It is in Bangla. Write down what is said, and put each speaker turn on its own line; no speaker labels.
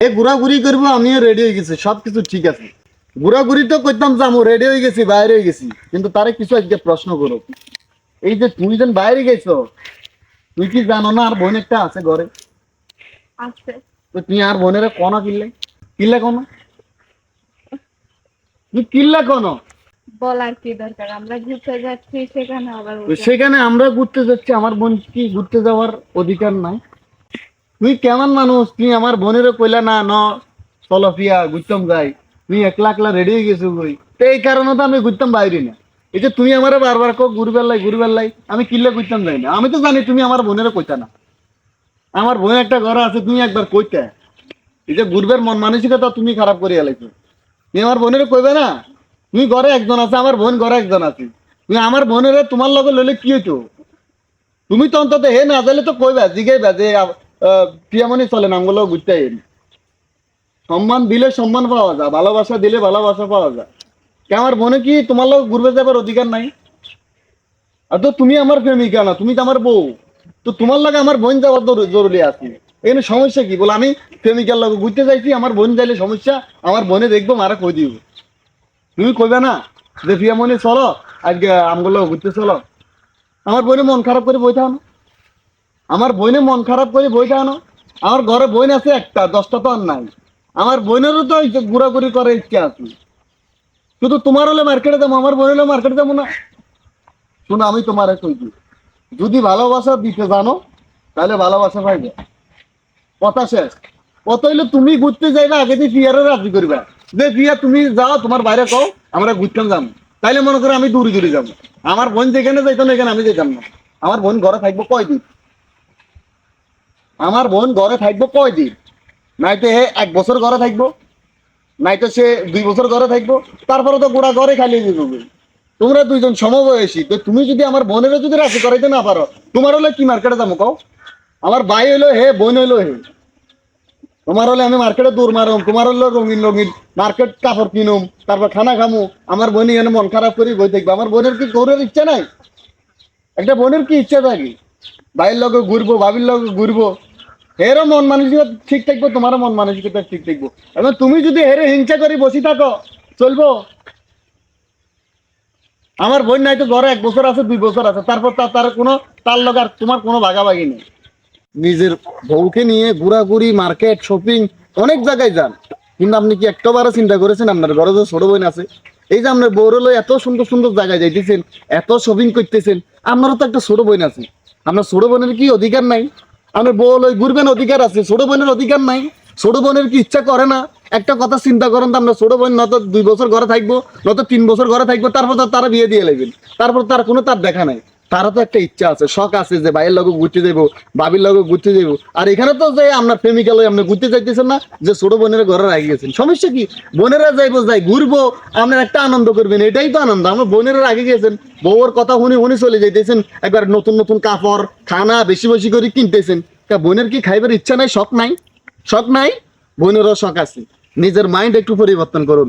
এ ঘোরাঘুরি করব আমিও রেডি হয়ে গেছি সব কিছু ঠিক আছে। ঘোরাঘুরি তো করতাম যাব রেডি হয়ে গেছি বাইরে হয়ে গেছি কিন্তু তারে কিছু আজকে প্রশ্ন করো। এই যে তুমি যেন বাইরে গেছো তুই কি জানো না আর বোন একটা আছে ঘরে?
আছে।
তো তুই আর বোনের কোনা কিনলে? কিনলে কোন তুই কিনলে কোন
বলার কি দরকার? আমরা ঘুরতে যাচ্ছি সেখানে আবার
সেখানে আমরা ঘুরতে যাচ্ছি আমার বোন কি ঘুরতে যাওয়ার অধিকার নাই। তুই কেমন মানুষ? তুই আমার বোনেরও কইলা, না, ন, চলো ফিয়া ঘুরতাম যাই। তুই একলা একলা রেডি হয়ে গেছো কই? তো এই কারণে তো আমি ঘুরতাম বাইরে না। এই যে তুমি আমার বারবার কো ঘুরবার লাই আমি কিনলে ঘুরতাম যাই না। আমি তো জানি তুমি আমার বোনেরও কইতা না। আমার বোন একটা ঘর আছে, তুমি একবার কইতে। এই যে ঘুরবার মন মানসিকতা তুমি খারাপ করে এলাইছো তুমি আমার বোনের কইবে না? তুমি ঘরে একজন আছে, আমার বোন ঘরে একজন আছে। তুমি আমার বোনের তোমার লগে লইলে কি হইতো? তুমি তো অন্তত হে না যাইলে তো কইবা, জিগাইবা যে প্রিয়ামণি চলে নামগুলো ঘুরতে সম্মান দিলে সম্মান পাওয়া যায়, ভালোবাসা দিলে ভালোবাসা পাওয়া যায়। কে আমার বোনে কি তোমার লোক ঘুরবে যাবার অধিকার নাই? আর তো তুমি আমার প্রেমিকা না, তুমি তো আমার বউ। তো তোমার লাগে আমার বোন যাওয়ার জরুরি আছে। এখানে সমস্যা কি? বলে, আমি প্রেমিকার লগে ঘুরতে যাইছি, আমার বোন যাইলে সমস্যা, আমার বোনে দেখব, মারা কই দিব। তুমি কইবে না যে প্রিয়ামণি চলো, আজকে আমগুলো ঘুরতে চলো। আমার বোনে মন খারাপ করে বইতে আনো আমার বোনে মন খারাপ করে বইতে আনো আমার ঘরে বোন আছে একটা, দশটা তো আর নাই। আমার বোনেরও তো ঘোরাঘুরি করার ইচ্ছা আছে। শুধু তোমার হলে মার্কেটে যাব, আমার বোন হলে মার্কেটে যাব না। শোনো, আমি তোমার কইছি যদি ভালোবাসা দিতে জানো, তাহলে ভালোবাসা পাইবে। কথা শেষ। কত হইলে তুমি ঘুরতে যাইবে, আগে দিয়ে পিয়ারে রাজি করবে। যে পিয়া তুমি যাও, তোমার বাইরে কও, আমরা ঘুরতাম যাব। তাইলে মনে করো আমি দূরে দূরে যাব। আমার বোন যেখানে যাইতো না, এখানে আমি যেতাম না। আমার বোন ঘরে থাকব কয়দিন? আমার বোন ঘরে থাকব কয়দিন? নাইতো হে এক বছর ঘরে থাকব। নাইতো সে দুই বছর ঘরে থাকব। তারপরে তো গোড়া ঘরে খালি যাবে। তোমরা দুইজন সমবয়সী, তো তুমি যদি আমার বোনেরও যদি রাজি করাইতে না পারো, তোমার হলে কি মার্কেটে যাব কও? আমার ভাই হইল হে, বোন হইল হে। তোমার হলে আমি মার্কেটে দূর মারুম, তোমার হলো রঙিন রঙিন মার্কেট কাপড় কিনুম, তারপর খানা খামু। আমার বোনই এনে মন খারাপ করি বই দেখবে আমার বোনের কি গৌরের ইচ্ছা নাই? একটা বোনের কি ইচ্ছা থাকে? ভাইয়ের লগে ঘুরবো, ভাবির লগে ঘুরবো। হেরও মন মানসিকতা ঠিক থাকব, তোমারও মন মানসিকতা ঠিক থাকব। এবং তুমি যদি হেরে হিংসা করে বসে থাকো, চলবো। আমার বোন নাই তো ঘরে, এক বছর আছে, দুই বছর আছে। তারপর তার তার কোনো তার লগে আর তোমার কোনো ভাগাভাগি নেই। নিজের বউকে নিয়ে ঘোরাঘুরি, মার্কেট শপিং অনেক জায়গায় যান। কিন্তু আপনি কি একটাবারও চিন্তা করেছেন, আপনার ঘরে যে ছোট বোন আছে, এই যে আপনার বউরে লই এত সুন্দর সুন্দর জায়গায় যাইতেছেন, এত শপিং করতেছেন, আপনারও তো একটা ছোট বোন আছে। আপনার ছোট বোনের কি অধিকার নাই? আপনার বল, ওই ঘুরবেন অধিকার আছে, ছোট বোনের অধিকার নাই। ছোট বোনের কি ইচ্ছা করে না? একটা কথা চিন্তা করেন তো আমরা, ছোট বোন নত দুই বছর ঘরে থাকব নত তিন বছর ঘরে থাকব, তারপর তো তারা বিয়ে দিয়ে লাগবেন তারপর তার কোনো তার দেখা নাই। তারা তো একটা ইচ্ছা আছে, শখ আছে যে ভাইয়ের লগে ঘুরতে যাব বাবির লগে ঘুরতে যাব আর এখানে তো যে আমরা প্রেমিকা লগে আপনি ঘুরতে যাইতেছেন না, যে ছোট বোনের ঘরে রাখি গেছেন। সমস্যা কি? বোনেরা যাইবো, যাই ঘুরবো, আপনার একটা আনন্দ করবেন, এটাই তো আনন্দ। আমার বোনেরা আগে গেছেন বউর কথা শুনি শুনি চলে যাইতেছেন, একবার নতুন নতুন কাপড়, খানা বেশি বেশি করে কিনতেছেন। তা বোনের কি খাইবার ইচ্ছা নাই? শখ নাই? শখ নাই? বোনেরও শখ আছে। নিজের মাইন্ড একটু পরিবর্তন করুন।